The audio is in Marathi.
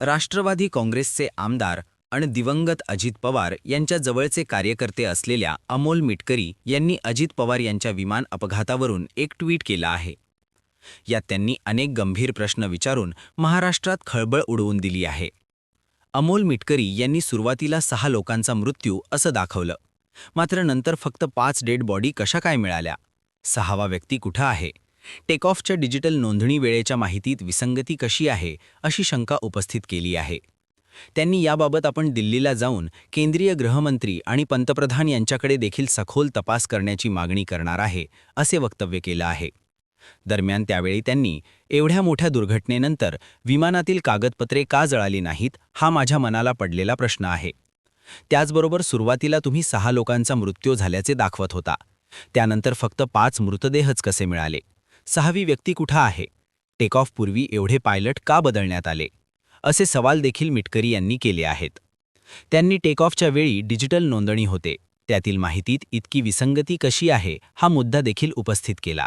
राष्ट्रवादी काँग्रेसचे आमदार आणि दिवंगत अजित पवार यांच्या जवळचे कार्यकर्ते असलेल्या अमोल मिटकरी यांनी अजित पवार यांच्या विमान अपघातावरून एक ट्विट केलं आहे. यात त्यांनी अनेक गंभीर प्रश्न विचारून महाराष्ट्रात खळबळ उडवून दिली आहे. अमोल मिटकरी यांनी सुरुवातीला सहा लोकांचा मृत्यू असं दाखवलं. मात्र नंतर फक्त पाच डेड बॉडी कशा काय मिळाल्या? सहावा व्यक्ती कुठं आहे? टेकऑफच्या डिजिटल नोंदणी वेळेच्या माहितीत विसंगती कशी आहे अशी शंका उपस्थित केली आहे. त्यांनी याबाबत आपण दिल्लीला जाऊन केंद्रीय गृहमंत्री आणि पंतप्रधान यांच्याकडे देखील सखोल तपास करण्याची मागणी करणार आहे असे वक्तव्य केलं आहे. दरम्यान त्यावेळी त्यांनी एवढ्या मोठ्या दुर्घटनेनंतर विमानातील कागदपत्रे का जळाली नाहीत हा माझ्या मनाला पडलेला प्रश्न आहे. त्याचबरोबर सुरुवातीला तुम्ही सहा लोकांचा मृत्यू झाल्याचे दाखवत होता. त्यानंतर फक्त पाच मृतदेहच कसे मिळाले? सहावी व्यक्ती कुठं आहे? टेकऑफपूर्वी एवढे पायलट का बदलण्यात आले? असे सवाल देखील मिटकरी यांनी केले आहेत. त्यांनी टेकऑफच्या वेळी डिजिटल नोंदणी होते. त्यातील माहितीत इतकी विसंगती कशी आहे हा मुद्दा देखील उपस्थित केला.